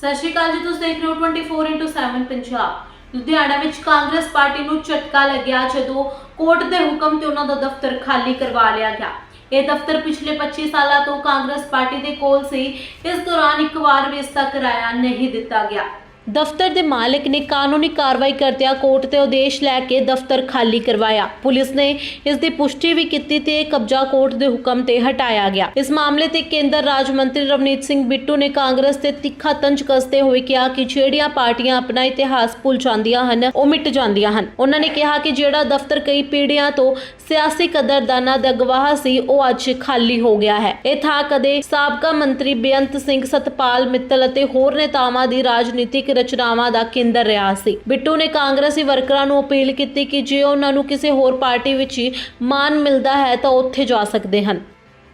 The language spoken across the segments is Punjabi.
ਸਤਿ ਸ਼੍ਰੀ ਅਕਾਲ ਜੀ, ਤੁਸੀਂ ਦੇਖ ਰਹੇ ਹੋ 24/7 ਪੰਜਾਬ। ਲੁਧਿਆਣਾ ਵਿੱਚ ਕਾਂਗਰਸ ਪਾਰਟੀ ਨੂੰ ਝਟਕਾ ਲੱਗਿਆ ਜਦੋਂ ਕੋਰਟ ਦੇ ਹੁਕਮ ਤੇ ਉਹਨਾਂ ਦਾ ਦਫ਼ਤਰ ਖਾਲੀ ਕਰਵਾ ਲਿਆ ਗਿਆ। ਇਹ ਦਫ਼ਤਰ ਪਿਛਲੇ 25 ਸਾਲਾਂ ਤੋਂ ਕਾਂਗਰਸ ਪਾਰਟੀ ਦੇ ਕੋਲ ਸੀ, ਇਸ ਦੌਰਾਨ ਇੱਕ ਵਾਰ ਵੀ ਇਸ ਦਾ ਕਿਰਾਇਆ ਨਹੀਂ ਦਿੱਤਾ ਗਿਆ। ਦਫ਼ਤਰ ਦੇ ਮਾਲਕ ਨੇ ਕਾਨੂੰਨੀ ਕਾਰਵਾਈ ਕਰਦਿਆਂ ਕੋਰਟ ਤੇ ਆਦੇਸ਼ ਲੈ ਕੇ ਦਫ਼ਤਰ ਖਾਲੀ ਕਰਵਾਇਆ। ਪੁਲਿਸ ਨੇ ਇਸ ਦੀ ਪੁਸ਼ਟੀ ਵੀ ਕੀਤੀ ਤੇ ਇਹ ਕਬਜ਼ਾ ਕੋਰਟ ਦੇ ਹੁਕਮ ਤੇ ਹਟਾਇਆ ਗਿਆ। ਇਸ ਮਾਮਲੇ ਤੇ ਕੇਂਦਰ ਰਾਜ ਮੰਤਰੀ ਰਵਨੀਤ ਸਿੰਘ ਬਿੱਟੂ ਨੇ ਕਾਂਗਰਸ ਤੇ ਤਿੱਖਾ ਤੰਜ ਕੱਸਦੇ ਹੋਏ ਕਿਹਾ ਕਿ ਜਿਹੜੀਆਂ ਪਾਰਟੀਆਂ ਆਪਣਾ ਇਤਿਹਾਸ ਭੁੱਲ ਜਾਂਦੀਆਂ ਹਨ, ਉਹ ਮਿਟ ਜਾਂਦੀਆਂ ਹਨ। ਉਹਨਾਂ ਨੇ ਕਿਹਾ ਕਿ ਜਿਹੜਾ ਦਫ਼ਤਰ ਕਈ ਪੀੜ੍ਹੀਆਂ ਤੋਂ ਸਿਆਸੀ ਕਦਰਦਾਨਾਂ ਦਾ ਗਵਾਹ ਸੀ, ਉਹ ਅੱਜ ਖਾਲੀ ਹੋ ਗਿਆ ਹੈ। ਇਹ ਥਾਂ ਕਦੇ ਸਾਬਕਾ ਮੰਤਰੀ ਬੇਅੰਤ ਸਿੰਘ ਸਤਪਾਲ ਮਿੱਤਲ ਅਤੇ ਹੋਰ ਨੇਤਾਵਾਂ ਦੀ ਰਾਜਨੀਤਿਕ ਰਚਨਾਵਾਂ ਦਾ ਕੇਂਦਰ ਰਿਹਾ ਸੀ। ਬਿੱਟੂ ਨੇ ਕਾਂਗਰਸੀ ਵਰਕਰਾਂ ਨੂੰ ਅਪੀਲ ਕੀਤੀ ਕਿ ਜੇ ਉਹਨਾਂ ਨੂੰ ਕਿਸੇ ਹੋਰ ਪਾਰਟੀ ਵਿੱਚ ਹੀ ਮਾਨ ਮਿਲਦਾ ਹੈ ਤਾਂ ਉੱਥੇ ਜਾ ਸਕਦੇ ਹਨ।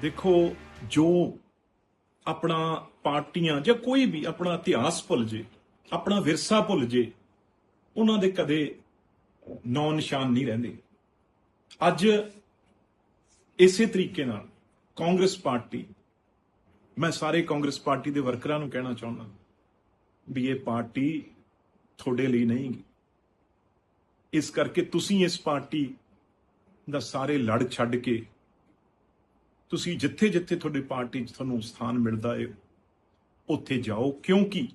ਦੇਖੋ, ਜੋ ਆਪਣਾ ਪਾਰਟੀਆਂ ਜਾਂ ਕੋਈ ਵੀ ਆਪਣਾ ਇਤਿਹਾਸ ਭੁੱਲ ਜੇ, ਆਪਣਾ ਵਿਰਸਾ ਭੁੱਲ ਜੇ, ਉਹਨਾਂ ਦੇ ਕਦੇ ਨੌ ਨਿਸ਼ਾਨ ਨਹੀਂ ਰਹਿੰਦੇ। ਅੱਜ ਇਸੇ ਤਰੀਕੇ ਨਾਲ ਕਾਂਗਰਸ ਪਾਰਟੀ, ਮੈਂ ਸਾਰੇ ਕਾਂਗਰਸ ਪਾਰਟੀ ਦੇ ਵਰਕਰਾਂ ਨੂੰ ਕਹਿਣਾ ਚਾਹੁੰਦਾ ਵੀ ਇਹ ਪਾਰਟੀ ਤੁਹਾਡੇ ਲਈ ਨਹੀਂ ਇਸ ਕਰਕੇ ਤੁਸੀਂ ਇਸ ਪਾਰਟੀ ਦਾ ਸਾਰੇ ਲੜ ਛੱਡ ਕੇ ਤੁਸੀਂ ਜਿੱਥੇ ਜਿੱਥੇ ਤੁਹਾਡੀ ਪਾਰਟੀ 'ਚ ਤੁਹਾਨੂੰ ਸਥਾਨ ਮਿਲਦਾ ਹੈ ਉੱਥੇ ਜਾਓ। ਕਿਉਂਕਿ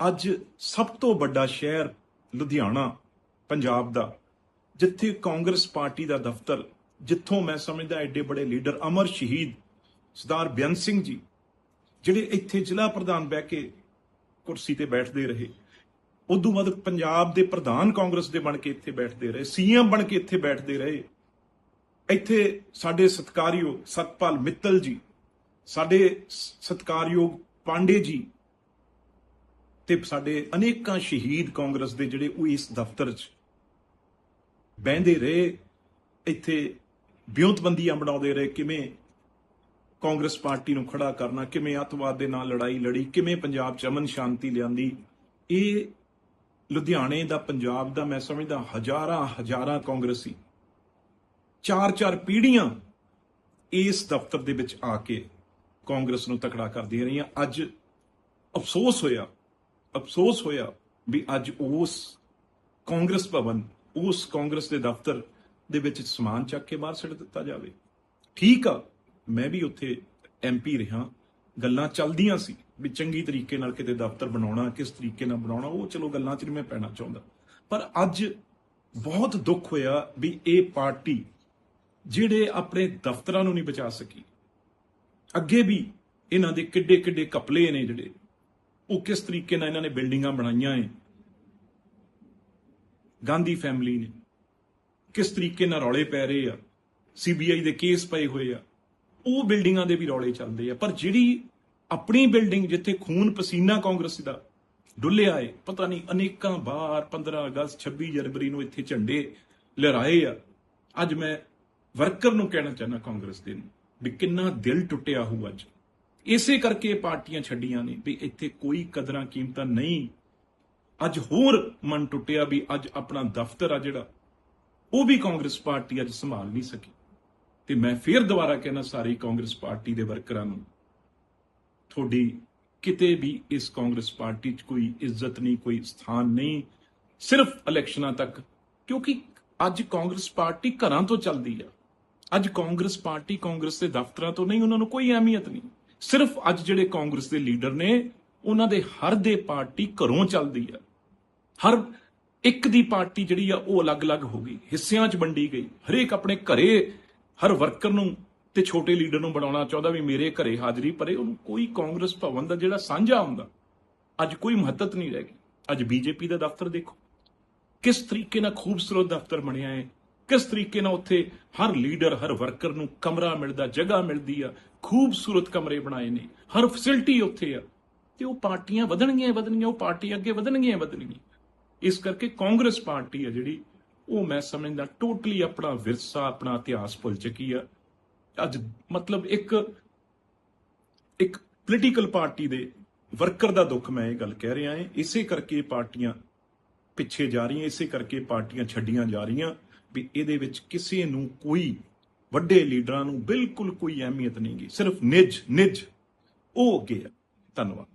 ਅੱਜ ਸਭ ਤੋਂ ਵੱਡਾ ਸ਼ਹਿਰ ਲੁਧਿਆਣਾ, ਪੰਜਾਬ ਦਾ ਜਿੱਥੇ ਕਾਂਗਰਸ ਪਾਰਟੀ ਦਾ ਦਫ਼ਤਰ, ਜਿੱਥੋਂ ਮੈਂ ਸਮਝਦਾ ਐਡੇ ਬੜੇ ਲੀਡਰ ਅਮਰ ਸ਼ਹੀਦ ਸਰਦਾਰ ਬੇਅੰਤ ਸਿੰਘ ਜੀ, ਜਿਹੜੇ ਇੱਥੇ ਜ਼ਿਲ੍ਹਾ ਪ੍ਰਧਾਨ ਬਹਿ ਕੇ ਕੁਰਸੀ ਤੇ ਬੈਠਦੇ ਰਹੇ। ਉਦੋਂ ਬਾਅਦ ਪੰਜਾਬ ਦੇ ਪ੍ਰਧਾਨ ਕਾਂਗਰਸ ਦੇ ਬਣ ਕੇ ਇੱਥੇ ਬੈਠਦੇ ਰਹੇ, ਸੀਐਮ ਬਣ ਕੇ ਇੱਥੇ ਬੈਠਦੇ ਰਹੇ। ਇੱਥੇ ਸਾਡੇ ਸਤਕਾਰਯੋਗ ਸਤਪਾਲ ਮਿੱਤਲ ਜੀ, ਸਾਡੇ ਸ- ਸਤਕਾਰਯੋਗ ਪਾਂਡੇ ਜੀ ਤੇ ਸਾਡੇ ਅਨੇਕਾਂ ਸ਼ਹੀਦ ਕਾਂਗਰਸ ਦੇ ਜਿਹੜੇ ਉਹ ਇਸ ਦਫ਼ਤਰ 'ਚ ਬਹਿੰਦੇ ਰਹੇ, ਇੱਥੇ ਵਿਉਂਤਬੰਦੀਆਂ ਬਣਾਉਂਦੇ ਰਹੇ, ਕਿਵੇਂ ਕਾਂਗਰਸ ਪਾਰਟੀ ਨੂੰ ਖੜਾ ਕਰਨਾ, ਕਿਵੇਂ ਅੱਤਵਾਦ ਦੇ ਨਾਲ ਲੜਾਈ ਲੜੀ, ਕਿਵੇਂ ਪੰਜਾਬ 'ਚ ਅਮਨ ਸ਼ਾਂਤੀ ਲਿਆਂਦੀ। ਇਹ ਲੁਧਿਆਣੇ ਦਾ, ਪੰਜਾਬ ਦਾ, ਮੈਂ ਸਮਝਦਾ ਹਜ਼ਾਰਾਂ ਹਜ਼ਾਰਾਂ ਕਾਂਗਰਸੀ ਚਾਰ ਚਾਰ ਪੀੜ੍ਹੀਆਂ ਇਸ ਦਫ਼ਤਰ ਦੇ ਵਿੱਚ ਆ ਕੇ ਕਾਂਗਰਸ ਨੂੰ ਤਕੜਾ ਕਰਦੀਆਂ ਰਹੀਆਂ। ਅੱਜ ਅਫਸੋਸ ਹੋਇਆ ਅਫਸੋਸ ਹੋਇਆ ਵੀ ਅੱਜ ਉਸ ਕਾਂਗਰਸ ਭਵਨ ਉਸ ਕਾਂਗਰਸ ਦੇ ਦਫ਼ਤਰ ਦੇ ਵਿੱਚ ਸਮਾਨ ਚੱਕ ਕੇ ਬਾਹਰ ਸਿੱਟ ਦਿੱਤਾ ਜਾਵੇ। ਠੀਕ ਆ, ਮੈਂ ਵੀ ਉੱਥੇ ਐਮਪੀ ਰਿਹਾ। ਗੱਲਾਂ ਚੱਲਦੀਆਂ ਸੀ ਵੀ ਚੰਗੀ ਤਰੀਕੇ ਨਾਲ ਕਿਤੇ ਦਫ਼ਤਰ ਬਣਾਉਣਾ, ਕਿਸ ਤਰੀਕੇ ਨਾਲ ਬਣਾਉਣਾ, ਉਹ ਚਲੋ ਗੱਲਾਂ 'ਚ ਨਹੀਂ ਮੈਂ ਪੈਣਾ ਚਾਹੁੰਦਾ। ਪਰ ਅੱਜ ਬਹੁਤ ਦੁੱਖ ਹੋਇਆ ਵੀ ਇਹ ਪਾਰਟੀ ਜਿਹੜੇ ਆਪਣੇ ਦਫ਼ਤਰਾਂ ਨੂੰ ਨਹੀਂ ਬਚਾ ਸਕੀ, ਅੱਗੇ ਵੀ ਇਹਨਾਂ ਦੇ ਕਿੱਡੇ ਕਿੱਡੇ ਕਪਲੇ ਨੇ ਜਿਹੜੇ। ਉਹ ਕਿਸ ਤਰੀਕੇ ਨਾਲ ਇਹਨਾਂ ਨੇ ਬਿਲਡਿੰਗਾਂ ਬਣਾਈਆਂ ਏ ਗਾਂਧੀ ਫੈਮਿਲੀ ਨੇ। ਕਿਸ ਤਰੀਕੇ ਨਾਲ ਰੌਲੇ ਪੈ ਰਹੇ ਆ ਸੀਬੀਆਈ ਦੇ ਕੇਸ ਪਏ ਹੋਏ ਆ, ਉਹ ਬਿਲਡਿੰਗਾਂ ਦੇ ਵੀ ਰੌਲੇ ਚੱਲਦੇ ਆ। ਪਰ ਜਿਹੜੀ ਆਪਣੀ ਬਿਲਡਿੰਗ ਜਿੱਥੇ ਖੂਨ ਪਸੀਨਾ ਕਾਂਗਰਸ ਦਾ ਡੁੱਲਿਆ ਏ, ਪਤਾ ਨਹੀਂ ਅਨੇਕਾਂ ਵਾਰ 15 ਅਗਸਤ 26 ਜਨਵਰੀ ਨੂੰ ਇੱਥੇ ਝੰਡੇ ਲਹਿਰਾਏ ਆ। ਅੱਜ ਮੈਂ ਵਰਕਰ ਨੂੰ ਕਹਿਣਾ ਚਾਹੁੰਦਾ ਕਾਂਗਰਸ ਦੇ ਨੂੰ ਵੀ ਕਿੰਨਾ ਦਿਲ ਟੁੱਟਿਆ ਹੋਊ ਅੱਜ। ਇਸੇ ਕਰਕੇ ਪਾਰਟੀਆਂ ਛੱਡੀਆਂ ਨੇ ਵੀ ਇੱਥੇ ਕੋਈ ਕਦਰਾਂ ਕੀਮਤਾਂ ਨਹੀਂ ਅੱਜ ਹੋਰ ਮਨ ਟੁੱਟਿਆ ਵੀ ਅੱਜ ਆਪਣਾ ਦਫ਼ਤਰ ਆ ਜਿਹੜਾ, ਉਹ ਵੀ ਕਾਂਗਰਸ ਪਾਰਟੀ ਅੱਜ ਸੰਭਾਲ ਨਹੀਂ ਸਕੀ। ਤੇ ਮੈਂ ਫੇਰ ਦੁਬਾਰਾ ਕਹਿਣਾ ਸਾਰੀ ਕਾਂਗਰਸ ਪਾਰਟੀ ਦੇ ਵਰਕਰਾਂ ਨੂੰ, ਤੁਹਾਡੀ ਕਿਤੇ ਵੀ ਇਸ ਕਾਂਗਰਸ ਪਾਰਟੀ 'ਚ ਕੋਈ ਇੱਜ਼ਤ ਨਹੀਂ, ਕੋਈ ਸਥਾਨ ਨਹੀਂ, ਸਿਰਫ ਇਲੈਕਸ਼ਨਾਂ ਤੱਕ, ਕਿਉਂਕਿ ਅੱਜ ਕਾਂਗਰਸ ਪਾਰਟੀ ਘਰਾਂ ਤੋਂ ਚੱਲਦੀ ਆ। ਅੱਜ ਕਾਂਗਰਸ ਪਾਰਟੀ ਕਾਂਗਰਸ ਦੇ ਦਫ਼ਤਰਾਂ ਤੋਂ ਨਹੀਂ, ਉਹਨਾਂ ਨੂੰ ਕੋਈ ਅਹਿਮੀਅਤ ਨਹੀਂ। ਸਿਰਫ ਅੱਜ ਜਿਹੜੇ ਕਾਂਗਰਸ ਦੇ ਲੀਡਰ ਨੇ, ਉਹਨਾਂ ਦੇ ਹਰ ਦੇ ਪਾਰਟੀ ਘਰੋਂ ਚੱਲਦੀ ਆ। ਹਰ ਇੱਕ ਦੀ ਪਾਰਟੀ ਜਿਹੜੀ ਆ, ਉਹ ਅਲੱਗ-ਅਲੱਗ ਹੋ ਗਈ। ਹਿੱਸਿਆਂ 'ਚ ਵੰਡੀ ਗਈ। ਹਰੇਕ ਆਪਣੇ ਘਰੇ ਹਰ ਵਰਕਰ ਨੂੰ ਤੇ ਛੋਟੇ ਲੀਡਰ ਨੂੰ ਬਣਾਉਣਾ ਚਾਹੁੰਦਾ ਵੀ ਮੇਰੇ ਘਰੇ ਹਾਜ਼ਰੀ ਪਰੇ ਉਹਨੂੰ ਕੋਈ ਕਾਂਗਰਸ ਭਵਨ ਦਾ ਜਿਹੜਾ ਸਾਂਝਾ ਹੁੰਦਾ, ਅੱਜ ਕੋਈ ਮਹੱਤਤ ਨਹੀਂ ਰਹਿ ਗਈ। ਅੱਜ ਬੀਜੇਪੀ ਦਾ ਦਫ਼ਤਰ ਦੇਖੋ। ਕਿਸ ਤਰੀਕੇ ਨਾਲ ਖੂਬਸੂਰਤ ਦਫ਼ਤਰ ਬਣਿਆ ਹੈ ਕਿਸ ਤਰੀਕੇ ਨਾਲ ਉੱਥੇ ਹਰ ਲੀਡਰ, ਹਰ ਵਰਕਰ ਨੂੰ ਕਮਰਾ ਮਿਲਦਾ, ਜਗ੍ਹਾ ਮਿਲਦੀ ਆ। ਖੂਬਸੂਰਤ ਕਮਰੇ ਬਣਾਏ ਨੇ। ਹਰ ਫੈਸਿਲਿਟੀ ਉੱਥੇ ਆ। ਤੇ ਉਹ ਪਾਰਟੀਆਂ ਵਧਣਗੀਆਂ ਵਧਣਗੀਆਂ, ਉਹ ਪਾਰਟੀ ਅੱਗੇ ਵਧਣਗੀਆਂ ਵਧਣਗੀਆਂ। ਇਸ ਕਰਕੇ ਕਾਂਗਰਸ ਪਾਰਟੀ ਆ ਜਿਹੜੀ, ਉਹ ਮੈਂ ਸਮਝਦਾ ਟੋਟਲੀ ਆਪਣਾ ਵਿਰਸਾ, ਆਪਣਾ ਇਤਿਹਾਸ ਭੁੱਲ ਚੁੱਕੀ ਆ। ਅੱਜ ਮਤਲਬ ਇੱਕ ਇੱਕ ਪੋਲੀਟੀਕਲ ਪਾਰਟੀ ਦੇ ਵਰਕਰ ਦਾ ਦੁੱਖ ਮੈਂ ਇਹ ਗੱਲ ਕਹਿ ਰਿਹਾ ਹਾਂ। ਇਸੇ ਕਰਕੇ ਪਾਰਟੀਆਂ ਪਿੱਛੇ ਜਾ ਰਹੀਆਂ, ਇਸੇ ਕਰਕੇ ਪਾਰਟੀਆਂ ਛੱਡੀਆਂ ਜਾ ਰਹੀਆਂ ਵੀ ਇਹਦੇ ਵਿੱਚ ਕਿਸੇ ਨੂੰ ਕੋਈ ਵੱਡੇ ਲੀਡਰਾਂ ਨੂੰ ਬਿਲਕੁਲ ਕੋਈ ਅਹਿਮੀਅਤ ਨਹੀਂ ਗਈ ਸਿਰਫ ਨਿੱਜ ਨਿੱਜ, ਉਹ ਅੱਗੇ ਆ। ਧੰਨਵਾਦ।